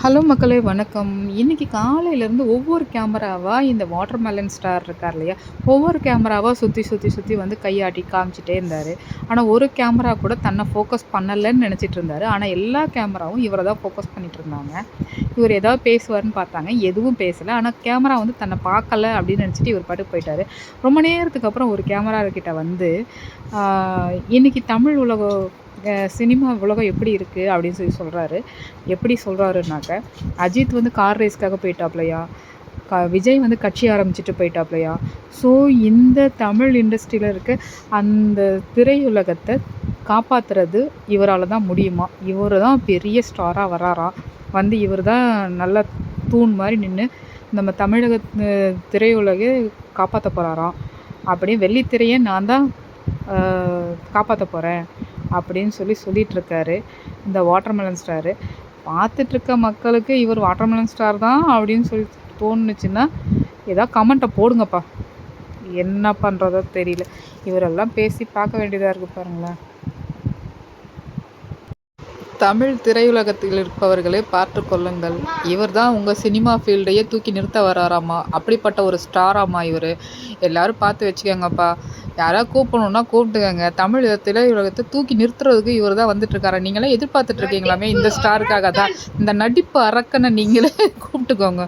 Hello மக்களே வணக்கம். இன்றைக்கி காலையிலேருந்து ஒவ்வொரு கேமராவாக இந்த வாட்டர் மெலன் ஸ்டார் இருக்கார் இல்லையா? ஒவ்வொரு கேமராவாக சுற்றி சுற்றி சுற்றி வந்து கையாட்டி காமிச்சிட்டே இருந்தார். ஆனால் ஒரு கேமரா கூட தன்னை ஃபோக்கஸ் பண்ணலைன்னு நினச்சிட்டு இருந்தார். ஆனால் எல்லா கேமராவும் இவரை தான் ஃபோக்கஸ் பண்ணிட்டு இருந்தாங்க. இவர் ஏதாவது பேசுவார்னு பார்த்தாங்க. எதுவும் பேசலை. ஆனால் கேமரா வந்து தன்னை பார்க்கல அப்படின்னு நினச்சிட்டு இவர் பாட்டுக்கு போயிட்டார். ரொம்ப நேரத்துக்கு அப்புறம் ஒரு கேமரா கிட்ட வந்து இன்றைக்கி தமிழ் உலக சினிமா உலகம் எப்படி இருக்குது அப்படின்னு சொல்லி சொல்கிறாரு எப்படி சொல்கிறாருனாக்க அஜித் வந்து கார் ரேஸ்க்காக போயிட்டாப்லையா? க விஜய் வந்து கட்சி ஆரம்பிச்சிட்டு போயிட்டாப்லையா? ஸோ இந்த தமிழ் இண்டஸ்ட்ரியில் இருக்க அந்த திரையுலகத்தை காப்பாற்றுறது இவரால் தான் முடியுமா? இவர் தான் பெரிய ஸ்டாராக வராரா? வந்து இவர் தான் நல்ல தூண் மாதிரி நின்று நம்ம தமிழக திரையுலக திரையுலகை காப்பாற்ற போகிறாராம் அப்படியே வெள்ளித்திரையை நான் தான் காப்பாற்ற போகிறேன் அப்படின்னு சொல்லி சொல்லிட்டு இந்த வாட்டர்மெலன் ஸ்டாரு பார்த்துட்ருக்க மக்களுக்கு இவர் வாட்டர்மெலன் ஸ்டார் தான் அப்படின்னு சொல்லி தோணுச்சுன்னா ஏதாவது கமெண்ட்டை போடுங்கப்பா. என்ன பண்ணுறதோ தெரியல. இவரெல்லாம் பேசி பார்க்க வேண்டியதாக இருக்குது பாருங்களேன். தமிழ் திரையுலகத்தில் இருப்பவர்களே பார்த்து கொள்ளுங்கள். இவர் தான் உங்கள் சினிமா ஃபீல்டையே தூக்கி நிறுத்த வராராமா அப்படிப்பட்ட ஒரு ஸ்டாராமா இவர்? எல்லாரும் பார்த்து வச்சுக்கோங்கப்பா. யாராவது கூப்பிடணுன்னா கூப்பிட்டுக்கங்க. தமிழ் திரையுலகத்தை தூக்கி நிறுத்துறதுக்கு இவர் தான் வந்துட்டுருக்காரு. நீங்களாம் எதிர்பார்த்துட்ருக்கீங்களாமே இந்த ஸ்டாருக்காக தான் இந்த நடிப்பு அரக்கனை நீங்களே கூப்பிட்டுக்கோங்க.